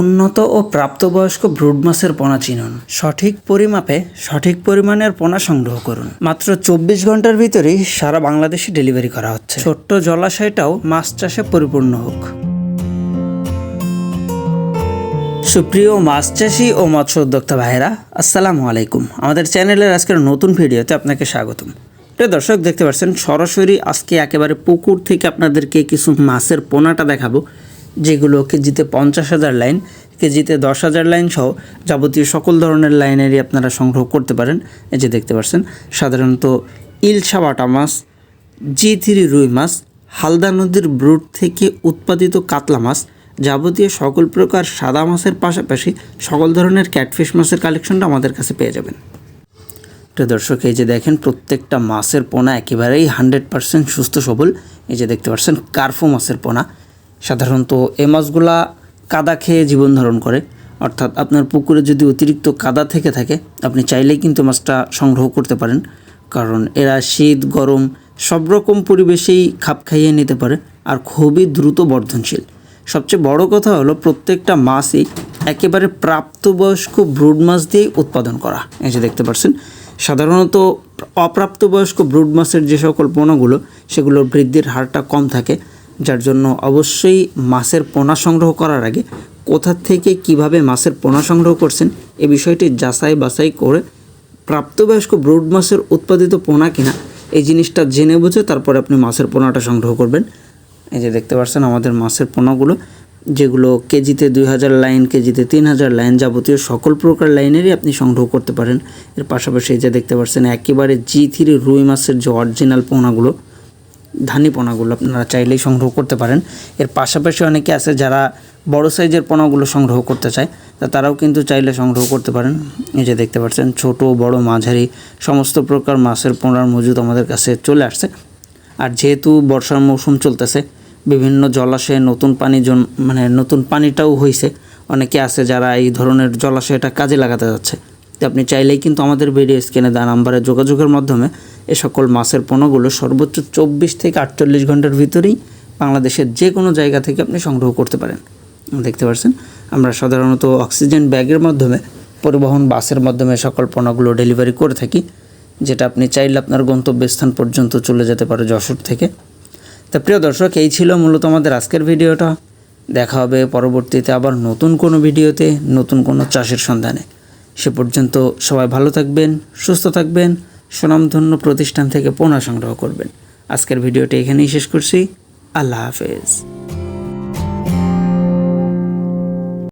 উন্নত ও প্রাপ্তবয়স্ক ব্রুড মাছের পোনা চিনুন। সঠিক পরিমাপে সঠিক পরিমাণের পোনা সংগ্রহ করুন। মাত্র চব্বিশ ঘণ্টার ভিতরেই সারা বাংলাদেশে ডেলিভারি করা হচ্ছে। ছোট্ট জলাশয়টাও মাছ চাষে পরিপূর্ণ হোক। সুপ্রিয় মাছ চাষি ও মৎস্য উদ্যোক্তা ভাইরা আসসালামু আলাইকুম। আমাদের চ্যানেলের আজকের নতুন ভিডিওতে আপনাকে স্বাগতম। প্রিয় দর্শক, দেখতে পাচ্ছেন সরাসরি আজকে একেবারে পুকুর থেকে আপনাদেরকে কিছু মাছের পোনাটা দেখাবো। যেগুলো কেজিতে পঞ্চাশ হাজার লাইন, কেজিতে দশ হাজার লাইন সহ যাবতীয় সকল ধরনের লাইনেরই আপনারা সংগ্রহ করতে পারেন। এই যে দেখতে পাচ্ছেন, সাধারণত ইলশা বাটা মাছ জি থ্রি রুই মাছ, হালদা নদীর ব্রুট থেকে উৎপাদিত কাতলা মাছ যাবতীয় সকল প্রকার সাদা মাছের পাশাপাশি সকল ধরনের ক্যাটফিশ মাছের কালেকশনটা আমাদের কাছে পেয়ে যাবেন। প্রিয় দর্শক, এই যে দেখেন, প্রত্যেকটা মাছের পোনা একেবারেই হান্ড্রেড পার্সেন্ট সুস্থ সবল। এই যে দেখতে পাচ্ছেন, কার্ফো মাছের পোনা। সাধারণত এ মাছগুলা কাদা খেয়ে জীবন ধারণ করে। অর্থাৎ আপনার পুকুরে যদি অতিরিক্ত কাদা থেকে থাকে, আপনি চাইলেই কিন্তু মাছটা সংগ্রহ করতে পারেন। কারণ এরা শীত, গরম, সব রকম পরিবেশেই খাপ খাইয়ে নিতে পারে আর খুবই দ্রুত বর্ধনশীল। সবচেয়ে বড় কথা হলো প্রত্যেকটা মাছই একেবারে প্রাপ্তবয়স্ক ব্রুড মাছ দিয়েই উৎপাদন করা। এই যে দেখতে পাচ্ছেন, সাধারণত অপ্রাপ্তবয়স্ক ব্রুড মাছের যে সকল পোনাগুলো, সেগুলোর বৃদ্ধির হারটা কম থাকে। যার জন্য অবশ্যই মাছের পোনা সংগ্রহ করার আগে কোথা থেকে কীভাবে মাছের পোনা সংগ্রহ করছেন, এ বিষয়টি যাচাই বাছাই করে প্রাপ্তবয়স্ক ব্রুড মাছের উৎপাদিত পোনা কিনা, এই জিনিসটা জেনে বুঝে তারপরে আপনি মাছের পোনাটা সংগ্রহ করবেন। এই যে দেখতে পাচ্ছেন আমাদের মাছের পোনাগুলো, যেগুলো কেজিতে দুই হাজার লাইন, কেজিতে তিন হাজার লাইন যাবতীয় সকল প্রকার লাইনেরই আপনি সংগ্রহ করতে পারেন। এর পাশাপাশি যে দেখতে পাচ্ছেন একেবারে জি থ্রি রুই মাছের যে অরিজিনাল পোনাগুলো ধানি পোনাগুলো আপনারা চাইলেই সংগ্রহ করতে পারেন। এর পাশাপাশি অনেকে আছে যারা বড় সাইজের পোনাগুলো সংগ্রহ করতে চায়, তা তারাও কিন্তু চাইলে সংগ্রহ করতে পারেন। এই যে দেখতে পাচ্ছেন, ছোট, বড়, মাঝারি, সমস্ত প্রকার মাছের পোনার মজুদ আমাদের কাছে চলে আসছে। আর যেহেতু বর্ষার মৌসুম চলতেছে, বিভিন্ন জলাশয়ে নতুন পানি জন মানে নতুন পানিটাও হয়েছে অনেকে আছে যারা এই ধরনের জলাশয়টা কাজে লাগাতে যাচ্ছে। আপনি চাইলেই কিন্তু আমাদের ভিডিও স্ক্রিনে দেওয়া নাম্বারে যোগাযোগের মাধ্যমে এ সকল মাছের পণ্যগুলো সর্বোচ্চ চব্বিশ থেকে আটচল্লিশ ঘণ্টার ভিতরেই বাংলাদেশের যে কোনো জায়গা থেকে আপনি সংগ্রহ করতে পারেন। দেখতে পাচ্ছেন আমরা সাধারণত অক্সিজেন ব্যাগের মাধ্যমে, পরিবহন বাসের মাধ্যমে সকল পণ্যগুলো ডেলিভারি করে থাকি, যেটা আপনি চাইলে আপনার গন্তব্যস্থান পর্যন্ত চলে যেতে পারে যশোর থেকে। তা প্রিয় দর্শক, এই ছিল মূলত আমাদের আজকের ভিডিওটা। দেখা হবে পরবর্তীতে আবার নতুন কোনো ভিডিওতে, নতুন কোনো চাষের সন্ধানে। সে পর্যন্ত সবাই ভালো থাকবেন, সুস্থ থাকবেন, সুনামধন্য প্রতিষ্ঠান থেকে পোনা সংগ্রহ করবেন। আজকের ভিডিওটি এখানেই শেষ করছি। আল্লাহ হাফেজ।